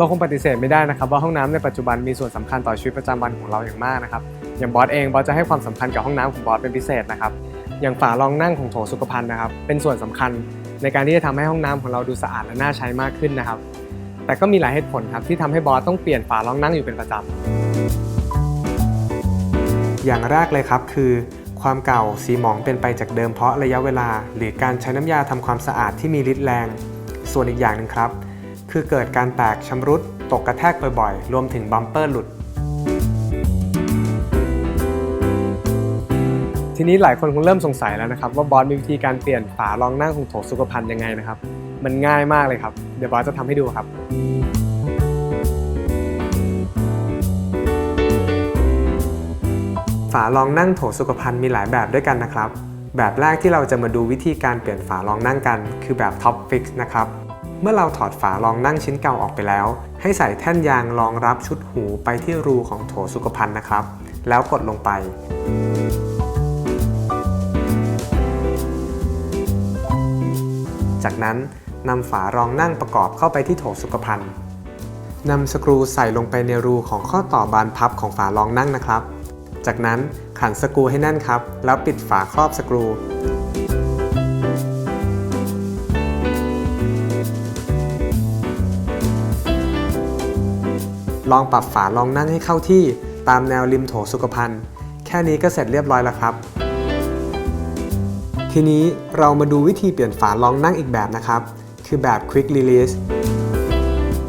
เราคงปฏิเสธไม่ได้นะครับว่าห้องน้ำในปัจจุบันมีส่วนสำคัญต่อชีวิตประจำวันของเราอย่างมากนะครับอย่างบอสเองบอสจะให้ความสำคัญกับห้องน้ำของบอสเป็นพิเศษนะครับอย่างฝารองนั่งของโถสุขภัณฑ์นะครับ เป็นส่วนสำคัญในการที่จะทำให้ห้องน้ำของเราดูสะอาดและน่าใช้มากขึ้นนะครับ แต่ก็มีหลายเหตุผลครับที่ทำให้บอสต้องเปลี่ยนฝารองนั่งอยู่เป็นประจำอย่างแรกเลยครับคือความเก่าสีหมองเป็นไปจากเดิมเพราะระยะเวลา หรือการใช้น้ำยาทำความสะอาดที่มีฤทธิ์แรง ส่วนอีกอย่างหนึ่งครับ คือเกิดการแตกชำรุด ตกกระแทกบ่อยๆ รวมถึงบัมเปอร์หลุด ทีนี้หลายคนคงเริ่มสงสัยแล้วนะครับว่าบอสมีวิธีการเปลี่ยนฝารองนั่งของโถสุขภัณฑ์ยังไงนะครับ มันง่ายมากเลยครับ เดี๋ยวบอสจะทำให้ดูครับ ฝารองนั่งโถสุขภัณฑ์มีหลายแบบด้วยกันนะครับ แบบแรกที่เราจะมาดูวิธีการเปลี่ยนฝารองนั่งกัน คือแบบท็อปฟิกนะครับ เมื่อเราถอดฝารองนั่งชิ้นเก่าออกไปแล้ว ให้ใส่แท่นยางรองรับชุดหูไปที่รูของโถสุขภัณฑ์นะครับ แล้วกดลงไปจากนั้นนำฝารองนั่งประกอบเข้าไปที่โถสุขภัณฑ์นำสกรูใส่ลงไปในรูของข้อต่อบานพับของฝารองนั่งนะครับ จากนั้นขันสกรูให้แน่นครับ แล้วปิดฝาครอบสกรู ลองปรับฝารองนั่งให้เข้าที่ตามแนวริมโถสุขภัณฑ์ แค่นี้ก็เสร็จเรียบร้อยแล้วครับ ทีนี้เรามาดูวิธีเปลี่ยนฝารองนั่งอีกแบบนะครับ คือแบบ Quick Release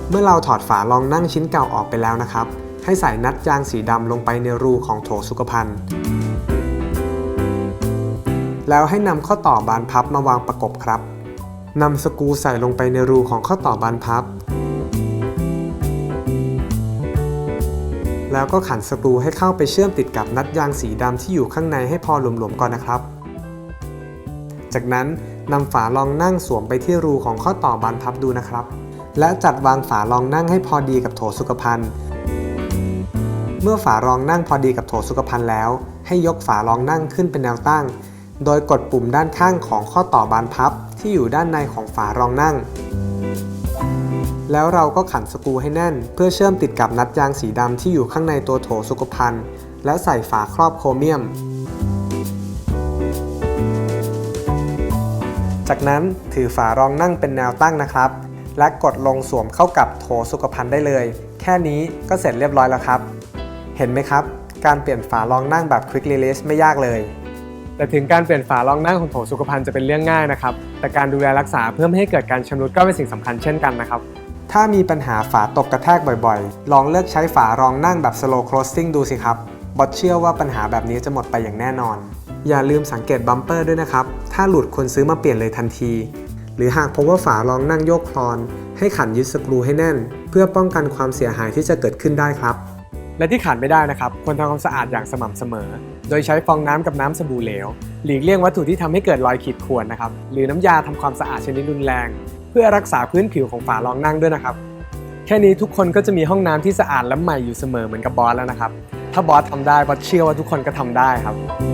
เมื่อเราถอดฝารองนั่งชิ้นเก่าออกไปแล้วนะครับ ให้ใส่นัดยางสีดำลงไปในรูของโถสุขภัณฑ์ แล้วให้นำข้อต่อบานพับมาวางประกบครับนำสกรูใส่ลงไปในรูของข้อต่อบานพับ แล้วก็ขันสกรูให้เข้าไปเชื่อมติดกับนัดยางสีดำที่อยู่ข้างในให้พอหลวมๆก่อนนะครับ จากนั้นนำฝารองนั่งสวมไปที่รูของข้อต่อบานพับดูนะครับ และจัดวางฝารองนั่งให้พอดีกับโถสุขภัณฑ์ เมื่อฝารองนั่งพอดีกับโถสุขภัณฑ์แล้ว ให้ยกฝารองนั่งขึ้นเป็นแนวตั้ง โดยกดปุ่มด้านข้างของข้อต่อบานพับที่อยู่ด้านในของฝารองนั่ง แล้วเราก็ขันสกูให้แน่น เพื่อเชื่อมติดกับนัดยางสีดำที่อยู่ข้างในตัวโถสุขภัณฑ์และใส่ฝาครอบโครเมียม จากนั้นถือฝารองนั่งเป็นแนวตั้งนะครับ และกดลงสวมเข้ากับโถสุขภัณฑ์ได้เลย แค่นี้ก็เสร็จเรียบร้อยแล้วครับ เห็นไหมครับ การเปลี่ยนฝารองนั่งแบบ Quick Release ไม่ยากเลยแต่ถึงการเปลี่ยนฝารองนั่งของโถสุขภัณฑ์จะเป็นเรื่องง่ายนะครับ แต่การดูแลรักษาเพื่อไม่ให้เกิดการชำรุดก็เป็นสิ่งสำคัญเช่นกันนะครับ ถ้ามีปัญหาฝาตกกระแทกบ่อยๆ ลองเลือกใช้ฝารองนั่งแบบ slow closing ดูสิครับ บอทเชื่อว่าปัญหาแบบนี้จะหมดไปอย่างแน่นอน อย่าลืมสังเกตบัมเปอร์ด้วยนะครับ ถ้าหลุดควรซื้อมาเปลี่ยนเลยทันที หรือหากพบว่าฝารองนั่งโยกคลอน ให้ขันยึดสกรูให้แน่น เพื่อป้องกันความเสียหายที่จะเกิดขึ้นได้ครับ และที่ขาดไม่ได้นะครับควรทำความสะอาดอย่างสม่ำเสมอ โดยใช้ฟองน้ำกับน้ำสบู่เหลว หลีกเลี่ยงวัตถุที่ทำให้เกิดรอยขีดข่วนนะครับ หรือน้ำยาทำความสะอาดชนิดรุนแรง เพื่อรักษาพื้นผิวของฝารองนั่งด้วยนะครับ แค่นี้ทุกคนก็จะมีห้องน้ำที่สะอาดและใหม่อยู่เสมอเหมือนกับบอสแล้วนะครับ ถ้าบอสทำได้บอสเชื่อว่าทุกคนก็ทำได้ครับ